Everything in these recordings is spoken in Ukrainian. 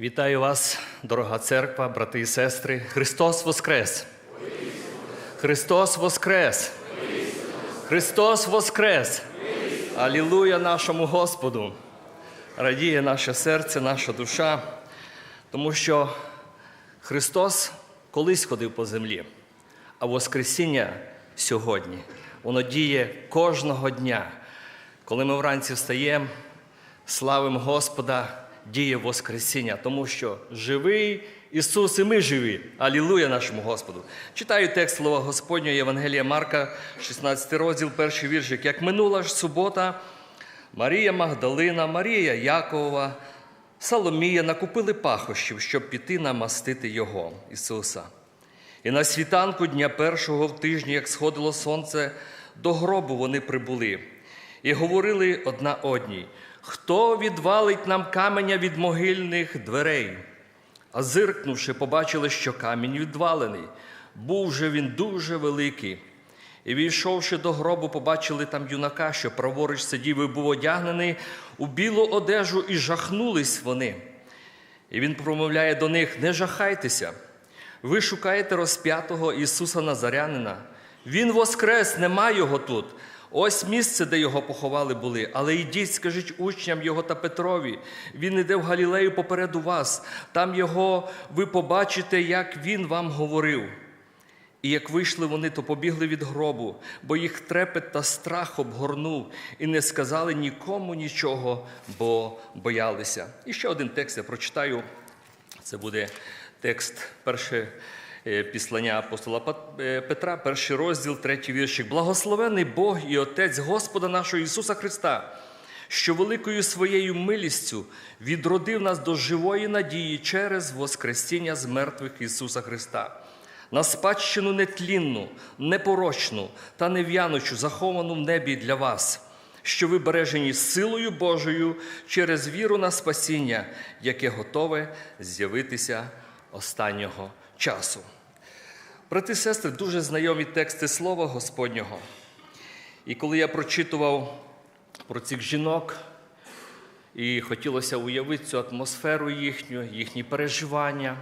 Вітаю вас, дорога церква, брати і сестри. Христос Воскрес! Христос Воскрес! Христос Воскрес! Алілуя нашому Господу! Радіє наше серце, наша душа, тому що Христос колись ходив по землі, а Воскресіння сьогодні. Воно діє кожного дня. Коли ми вранці встаємо, славимо Господа, діє Воскресіння, тому що живий Ісус і ми живі. Алілуя нашому Господу. Читаю текст Слова Господнього Євангелія Марка, 16 розділ, перший віршик. Як минула ж субота, Марія Магдалина, Марія Якова, Соломія накупили пахощів, щоб піти намастити Його, Ісуса. І на світанку дня першого в тижні, як сходило сонце, до гробу вони прибули і говорили одна одній: хто відвалить нам каменя від могильних дверей? А зиркнувши, побачили, що камінь відвалений. Був же він дуже великий. І війшовши до гробу, побачили там юнака, що праворуч сидів і був одягнений у білу одежу, і жахнулись вони. І він промовляє до них: не жахайтеся. Ви шукаєте розп'ятого Ісуса Назарянина. Він воскрес, нема його тут. Ось місце, де його поховали були. Але йдіть, скажіть учням його та Петрові. Він іде в Галілею попереду вас. Там його ви побачите, як він вам говорив. І як вийшли вони, то побігли від гробу, бо їх трепет та страх обгорнув, і не сказали нікому нічого, бо боялися. І ще один текст я прочитаю. Це буде текст перше е, післання апостола е, Петра, перший розділ, третій віршик. Благословений Бог і Отець Господа нашого Ісуса Христа, що великою своєю милістю відродив нас до живої надії через Воскресіння з мертвих Ісуса Христа. На спадщину нетлінну, непорочну та нев'яночу, заховану в небі для вас, що ви бережені силою Божою через віру на спасіння, яке готове з'явитися останнього часу. Брати і сестри, дуже знайомі тексти Слова Господнього. І коли я прочитував про цих жінок, і хотілося уявити цю атмосферу їхню, їхні переживання.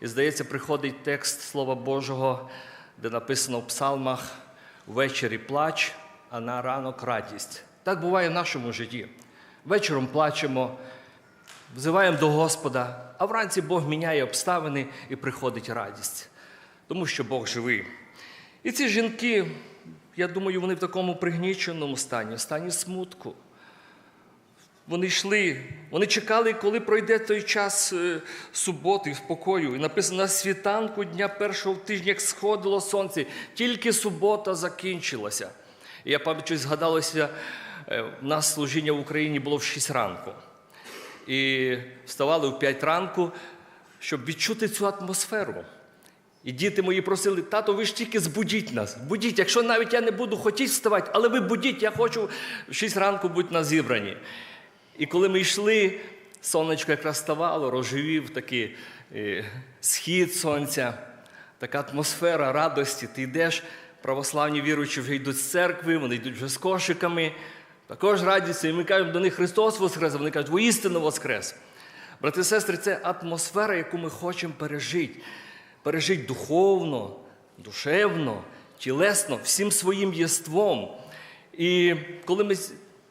І, здається, приходить текст Слова Божого, де написано в псалмах ввечері плач, а на ранок радість. Так буває в нашому житті. Вечором плачемо, взиваємо до Господа, а вранці Бог міняє обставини і приходить радість, тому що Бог живий. І ці жінки, я думаю, вони в такому пригніченому стані, в стані смутку. Вони йшли, вони чекали, коли пройде той час е, суботи, спокою. І написано на світанку дня першого в тижні, як сходило сонце, тільки субота закінчилася. І я пам'ятаю, згадалося, е, в нас служіння в Україні було в 6 ранку. І вставали в 5 ранку, щоб відчути цю атмосферу. І діти мої просили, тато, ви ж тільки збудіть нас. Будіть, якщо навіть я не буду хотіти вставати, але ви будіть, я хочу в 6 ранку бути на зібранні. І коли ми йшли, сонечко якраз ставало, рожевів такий е, схід сонця, така атмосфера радості. Ти йдеш, православні віруючі вже йдуть з церкви, вони йдуть вже з кошиками. Також радістю, і ми кажемо до них Христос Воскрес, вони кажуть, воістину Воскрес. Брати і сестри, це атмосфера, яку ми хочемо пережити. Пережити духовно, душевно, тілесно, всім своїм єством. І коли ми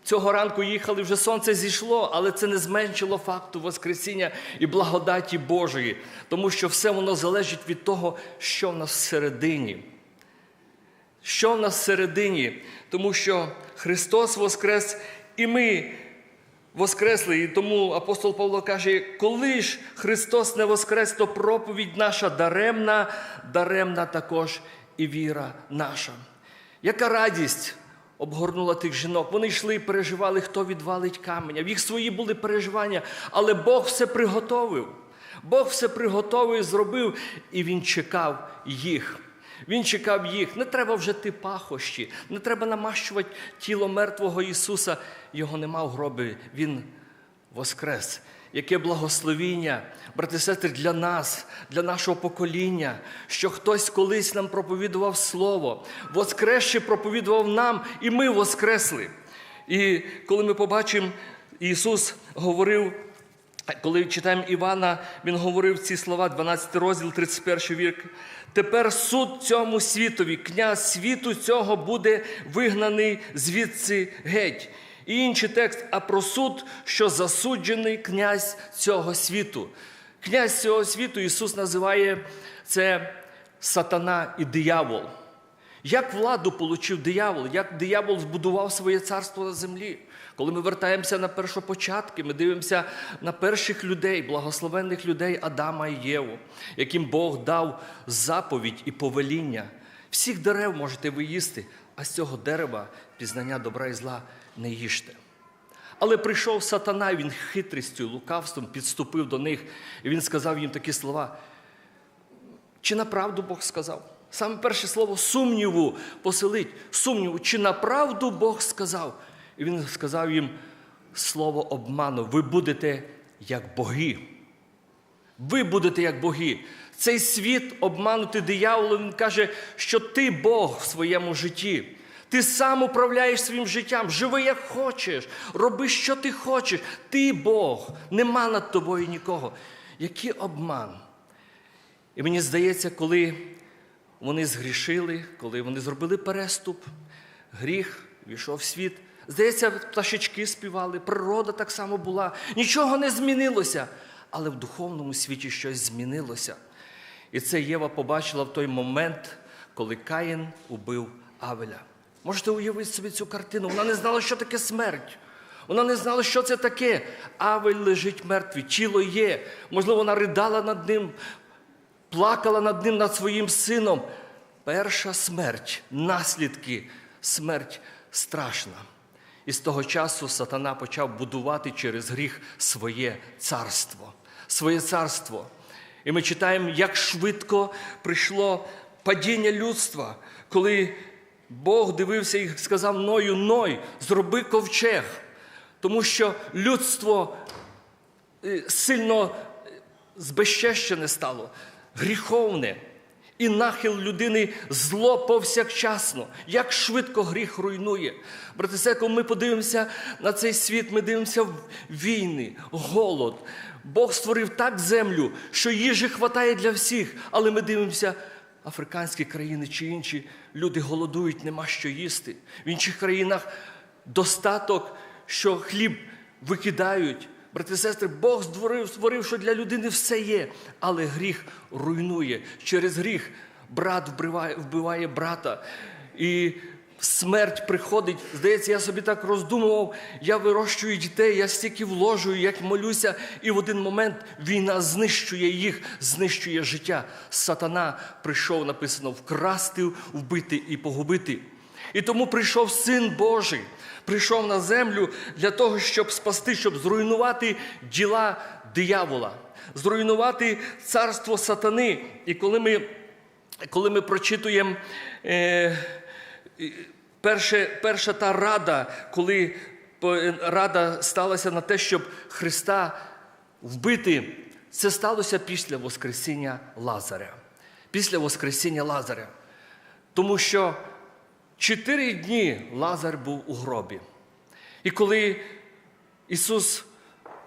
цього ранку їхали, вже сонце зійшло, але це не зменшило факту Воскресіння і благодаті Божої, тому що все воно залежить від того, що в нас всередині. Що в нас всередині? Тому що Христос Воскрес, і ми воскресли. І тому апостол Павло каже: коли ж Христос не воскрес, то проповідь наша даремна, даремна також і віра наша. Яка радість обгорнула тих жінок? Вони йшли і переживали, хто відвалить каменя. В їх свої були переживання, але Бог все приготовив. Бог все приготовив і зробив, і Він чекав їх. Він чекав їх. Не треба вже ти пахощі, не треба намащувати тіло мертвого Ісуса. Його нема в гробі. Він воскрес. Яке благословіння, брати сестри, для нас, для нашого покоління, що хтось колись нам проповідував Слово, воскресши проповідував нам, і ми воскресли. І коли ми побачимо, Ісус говорив коли читаємо Івана, він говорив ці слова, 12 розділ, 31 вірк. Тепер суд цьому світові, князь світу цього буде вигнаний звідси геть. І інший текст, а про суд, що засуджений князь цього світу. Князь цього світу Ісус називає це сатана і диявол. Як владу получив диявол, як диявол збудував своє царство на землі? Коли ми вертаємося на першопочатки, ми дивимося на перших людей, благословенних людей Адама і Єву, яким Бог дав заповідь і повеління. Всіх дерев можете ви їсти, а з цього дерева пізнання добра і зла не їжте. Але прийшов сатана, він хитрістю, лукавством підступив до них, і він сказав їм такі слова. Чи на правду Бог сказав? Саме перше слово сумніву поселить, сумніву, чи на правду Бог сказав? І він сказав їм слово обману. Ви будете як боги. Ви будете як боги. Цей світ обманутий дияволом, він каже, що ти Бог в своєму житті. Ти сам управляєш своїм життям, живи як хочеш, роби, що ти хочеш. Ти Бог, нема над тобою нікого. Який обман? І мені здається, коли вони згрішили, коли вони зробили переступ, гріх війшов в світ. Здається, пташечки співали, природа так само була, нічого не змінилося, але в духовному світі щось змінилося. І це Єва побачила в той момент, коли Каїн убив Авеля. Можете уявити собі цю картину? Вона не знала, що таке смерть. Вона не знала, що це таке. Авель лежить мертвий, тіло є. Можливо, вона ридала над ним, плакала над ним, над своїм сином. Перша смерть, наслідки, смерть страшна. І з того часу сатана почав будувати через гріх своє царство. Своє царство. І ми читаємо, як швидко прийшло падіння людства, коли Бог дивився і сказав Ною, Ной, зроби ковчег. Тому що людство е, сильно збезчещене стало, гріховне. І нахил людини зло повсякчасно, як швидко гріх руйнує. Брати, коли ми подивимося на цей світ, ми дивимося в війни, голод. Бог створив так землю, що їжі хватає для всіх, але ми дивимося, африканські країни чи інші люди голодують, нема що їсти. В інших країнах достаток, що хліб викидають. Брати і сестри, Бог створив, створив, що для людини все є, але гріх руйнує. Через гріх брат вбиває, вбиває брата. І смерть приходить. Здається, я собі так роздумував, я вирощую дітей, я стільки вложую, як молюся, і в один момент війна знищує їх, знищує життя. Сатана прийшов, написано, вкрасти, вбити і погубити. І тому прийшов Син Божий, прийшов на землю для того, щоб спасти, щоб зруйнувати діла диявола, зруйнувати царство сатани. І коли ми коли ми прочитуємо е, перше, перша та рада, коли рада сталася на те, щоб Христа вбити, це сталося після Воскресіння Лазаря. Після Воскресіння Лазаря. Тому що Чотири дні Лазар був у гробі. І коли Ісус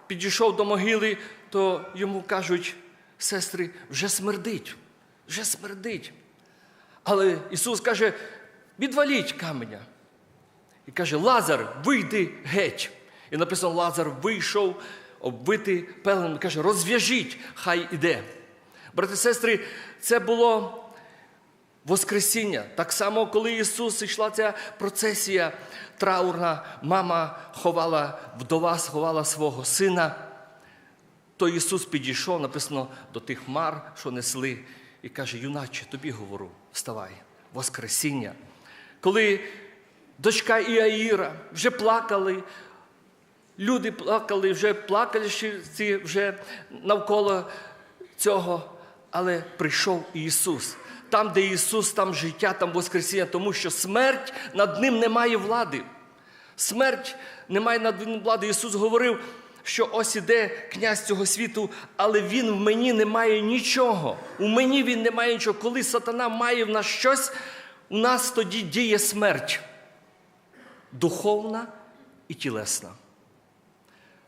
підійшов до могили, то йому кажуть, сестри, вже смердить, вже смердить. Але Ісус каже, відваліть каменя. І каже, Лазар, вийди геть. І написано, Лазар вийшов, оббитий пеленом, каже, розв'яжіть, хай іде. Брати і сестри, це було Воскресіння. Так само, коли Ісус йшла ця процесія траурна, мама ховала, вдова сховала свого сина, то Ісус підійшов, написано, до тих хмар, що несли, і каже: Юначе, тобі говорю, вставай, Воскресіння. Коли дочка Іаїра вже плакали, люди плакали, вже плакали вже навколо цього, але прийшов Ісус. Там, де Ісус, там життя, там Воскресіння, тому що смерть над ним не має влади. Смерть не має над ним влади. Ісус говорив, що ось іде князь цього світу, але Він в мені не має нічого. У мені він не має нічого. Коли сатана має в нас щось, у нас тоді діє смерть. Духовна і тілесна.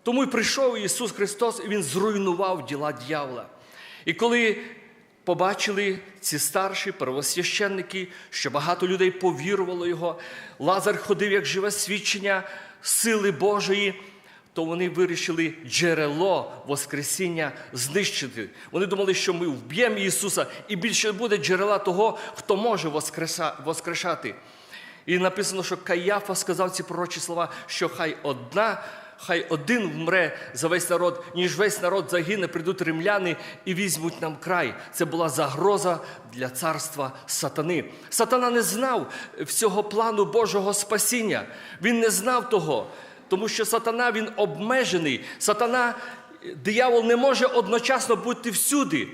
Тому й прийшов Ісус Христос, і Він зруйнував діла дьявола. І коли побачили ці старші первосвященники, що багато людей повірувало Його, Лазар ходив як живе свідчення сили Божої, то вони вирішили джерело Воскресіння знищити. Вони думали, що ми вб'ємо Ісуса, і більше буде джерела того, хто може воскрешати. І написано, що Каяфа сказав ці пророчі слова, що хай одна, хай один вмре за весь народ, ніж весь народ загине, прийдуть римляни і візьмуть нам край. Це була загроза для царства сатани. Сатана не знав всього плану Божого спасіння. Він не знав того, тому що сатана він обмежений. Сатана, диявол не може одночасно бути всюди.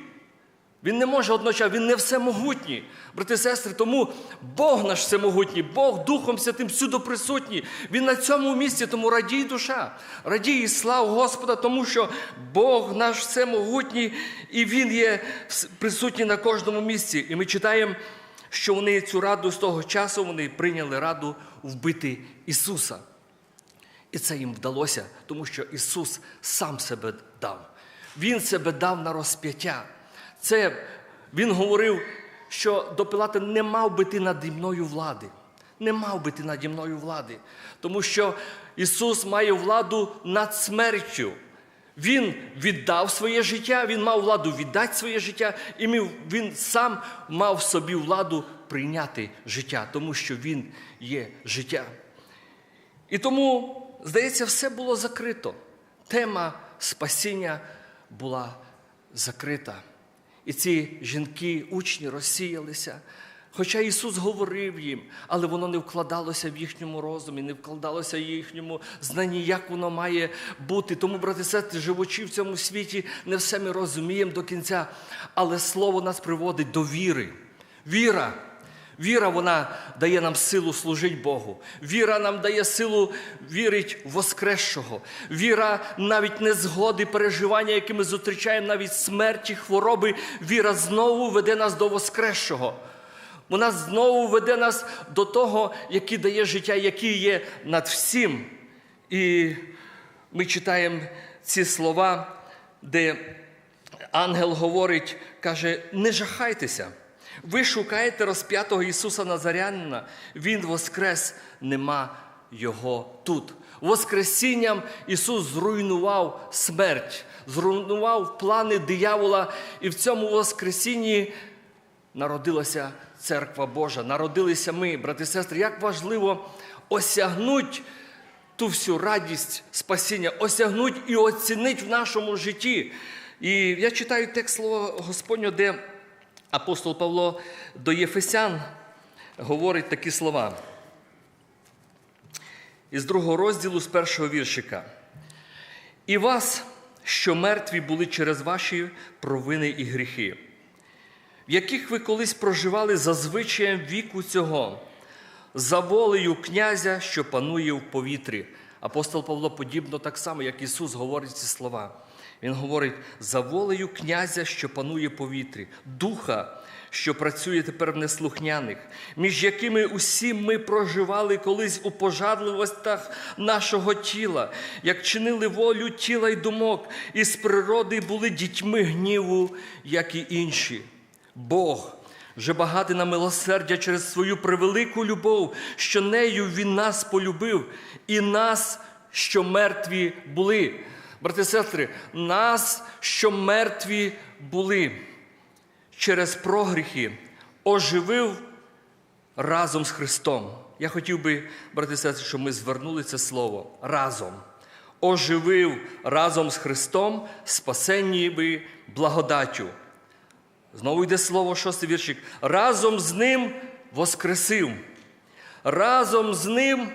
Він не може одночасно, він не всемогутній. Брати і сестри, тому Бог наш всемогутній, Бог Духом Святим всюди присутній. Він на цьому місці, тому радій душа, радій і слав Господа, тому що Бог наш всемогутній, і Він є присутній на кожному місці. І ми читаємо, що вони цю раду з того часу вони прийняли раду вбити Ісуса. І це їм вдалося, тому що Ісус сам себе дав. Він себе дав на розп'яття. Це Він говорив, що до Пилата не мав би ти наді мною влади. Не мав би ти наді мною влади. Тому що Ісус має владу над смертю. Він віддав своє життя, Він мав владу віддати своє життя, і Він сам мав собі владу прийняти життя, тому що Він є життя. І тому, здається, все було закрито. Тема спасіння була закрита. І ці жінки, учні розсіялися. Хоча Ісус говорив їм, але воно не вкладалося в їхньому розумі, не вкладалося в їхньому знанні, як воно має бути. Тому, брати сестри, живучи в цьому світі, не все ми розуміємо до кінця. Але Слово нас приводить до віри. Віра. Віра вона дає нам силу служити Богу. Віра нам дає силу вірити в Воскресшого. Віра навіть незгоди, переживання, які ми зустрічаємо, навіть смерті, хвороби. Віра знову веде нас до Воскресшого. Вона знову веде нас до того, який дає життя, який є над всім. І ми читаємо ці слова, де ангел говорить, каже: не жахайтеся. Ви шукаєте розп'ятого Ісуса Назарянина, Він воскрес, нема Його тут. Воскресінням Ісус зруйнував смерть, зруйнував плани диявола, і в цьому Воскресінні народилася церква Божа, народилися ми, брати і сестри. Як важливо осягнути ту всю радість спасіння, осягнуть і оцінити в нашому житті. І я читаю текст слова Господнього, де апостол Павло до Єфесян говорить такі слова. Із другого розділу, з першого віршика. І вас, що мертві були через ваші провини і гріхи, в яких ви колись проживали за звичаєм віку цього, за волею князя, що панує в повітрі. Апостол Павло подібно так само, як Ісус говорить ці слова. Він говорить за волею князя, що панує повітрі, духа, що працює тепер в неслухняних, між якими усі ми проживали колись у пожадливостях нашого тіла, як чинили волю тіла й думок, і з природи були дітьми гніву, як і інші. Бог вже багатий на милосердя через свою превелику любов, що нею Він нас полюбив, і нас, що мертві були. Брати і сестри, нас, що мертві були, через прогріхи оживив разом з Христом. Я хотів би, брати і сестри, щоб ми звернули це слово разом. Оживив разом з Христом, спасенні ви благодаттю. Знову йде слово, шостий віршик. Разом з ним воскресив, разом з ним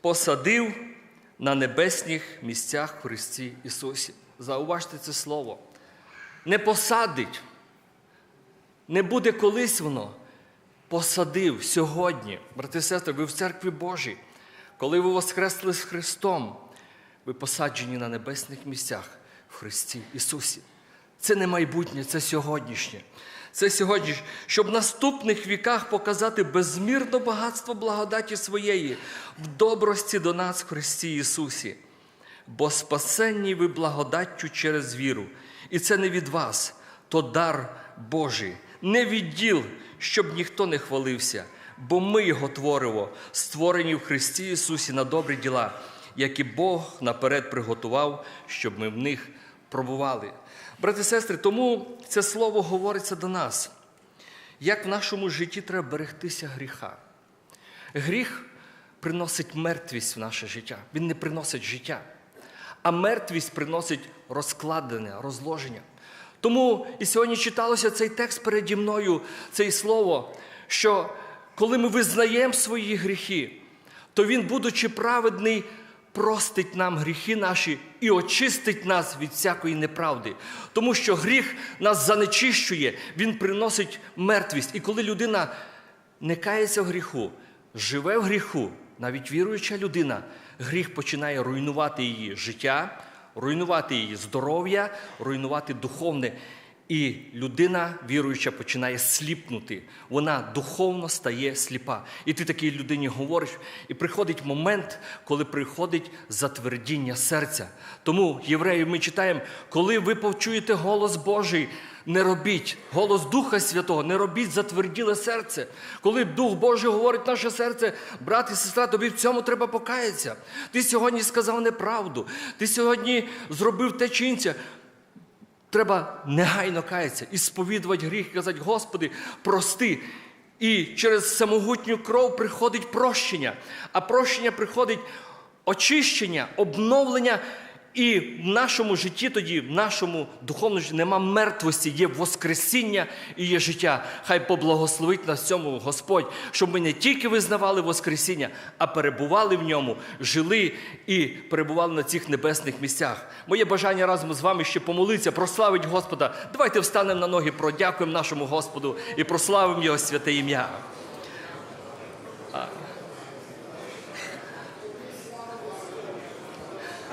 посадив на небесних місцях в Христі Ісусі. Зауважте це слово. Не посадить, не буде колись воно. Посадив сьогодні, брати і сестри, ви в церкві Божій. Коли ви воскресли з Христом, ви посаджені на небесних місцях в Христі Ісусі. Це не майбутнє, це сьогоднішнє. Це сьогодні, щоб в наступних віках показати безмірне багатство благодаті своєї в добрості до нас в Христі Ісусі. бо спасенні ви благодаттю через віру. І це не від вас, то дар Божий, не від діл, щоб ніхто не хвалився, бо ми його творимо, створені в Христі Ісусі на добрі діла, які Бог наперед приготував, щоб ми в них пробували. Брати і сестри, тому це слово говориться до нас. Як в нашому житті треба берегтися гріха? Гріх приносить мертвість в наше життя. Він не приносить життя. А мертвість приносить розкладення, розложення. Тому і сьогодні читалося цей текст переді мною, це слово, що коли ми визнаємо свої гріхи, то Він, будучи праведний, простить нам гріхи наші і очистить нас від всякої неправди. Тому що гріх нас занечищує, він приносить мертвість. І коли людина не кається в гріху, живе в гріху, навіть віруюча людина, гріх починає руйнувати її життя, руйнувати її здоров'я, руйнувати духовне. І людина віруюча починає сліпнути. Вона духовно стає сліпа. І ти такій людині говориш, і приходить момент, коли приходить затвердіння серця. Тому, євреї, ми читаємо, коли ви почуєте голос Божий, не робіть голос Духа Святого, не робіть затверділе серце. Коли Дух Божий говорить наше серце, брат і сестра, тобі в цьому треба покаятися. Ти сьогодні сказав неправду, ти сьогодні зробив те чи. Треба негайно каятися і сповідувати гріх, казати, Господи, прости. І через самогутню кров приходить прощення, а прощення приходить очищення, обновлення. І в нашому житті тоді, в нашому духовному житті нема мертвості, є Воскресіння і є життя. Хай поблагословить нас цьому Господь, щоб ми не тільки визнавали Воскресіння, а перебували в ньому, жили і перебували на цих небесних місцях. Моє бажання разом з вами ще помолитися, прославити Господа. Давайте встанемо на ноги, продякуємо нашому Господу і прославимо Його святе ім'я.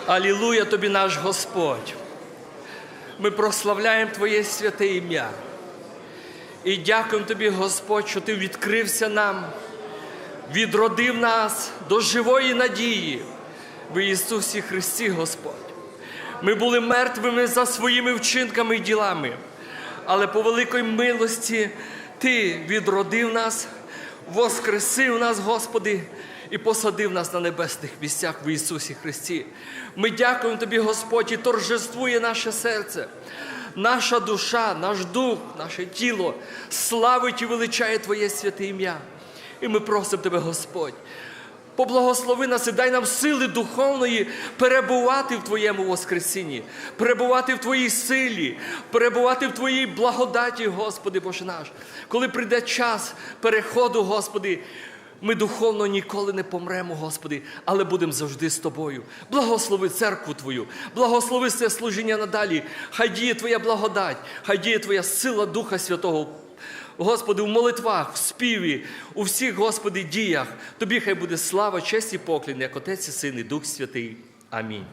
Алілуя тобі наш Господь. Ми прославляємо Твоє святе ім'я. І дякуємо тобі, Господь, що Ти відкрився нам, відродив нас до живої надії в Ісусі Христі, Господь. Ми були мертвими за своїми вчинками і ділами, але по великій милості Ти відродив нас, воскресив нас, Господи, і посадив нас на небесних місцях в Ісусі Христі. Ми дякуємо Тобі, Господь, і торжествує наше серце. Наша душа, наш дух, наше тіло славить і величає Твоє святе ім'я. І ми просимо Тебе, Господь, поблагослови нас і дай нам сили духовної перебувати в Твоєму Воскресінні, перебувати в Твоїй силі, перебувати в Твоїй благодаті, Господи Боже наш. Коли прийде час переходу, Господи, ми духовно ніколи не помремо, Господи, але будемо завжди з Тобою. Благослови церкву Твою, благослови це служіння надалі. Хай діє Твоя благодать, хай діє Твоя сила Духа Святого. Господи, в молитвах, в співі, у всіх, Господи, діях. Тобі хай буде слава, честь і поклін, як Отець і Син і Дух Святий. Амінь.